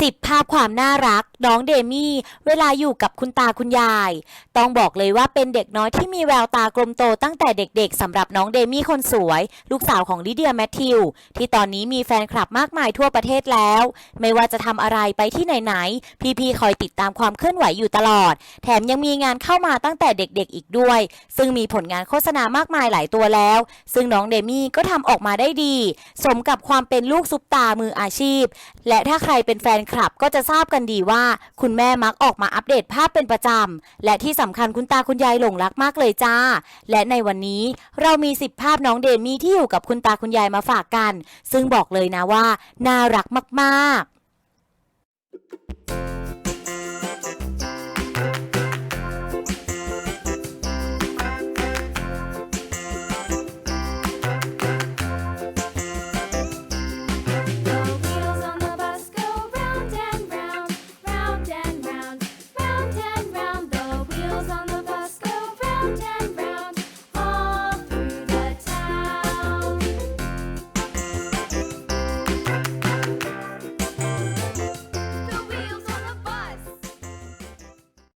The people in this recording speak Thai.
10 ภาพความน่ารัก น้องเดมี่ เวลาอยู่กับคุณตาคุณยาย ต้องบอกเลยว่าเป็นเด็กน้อยที่มีแววตากลมโตตั้งแต่เด็กๆสำหรับน้องเดมี่คนสวย ลูกสาวของลิเดียแมทธิว ที่ตอนนี้มีแฟนคลับมากมายทั่วประเทศแล้ว ไม่ว่าจะทำอะไรไปที่ไหนๆพี่ๆคอยติดตามความเคลื่อนไหวอยู่ตลอด แถมยังมีงานเข้ามาตั้งแต่เด็กๆอีกด้วย ซึ่งมีผลงานโฆษณามากมายหลายตัวแล้ว ซึ่งน้องเดมี่ก็ทำออกมาได้ดี สมกับความเป็นลูกซุปตามืออาชีพ และถ้าใครเป็นแฟนคลับก็จะทราบกันดีว่า คุณแม่มักออกมาอัปเดตภาพเป็นประจำ และที่สำคัญคุณตาคุณยายหลงรักมากเลยจ้า และในวันนี้เรามี 10 ภาพน้องเดมี่ที่อยู่กับคุณตาคุณยายมาฝากกัน ซึ่งบอกเลยนะว่า น่ารักมากๆ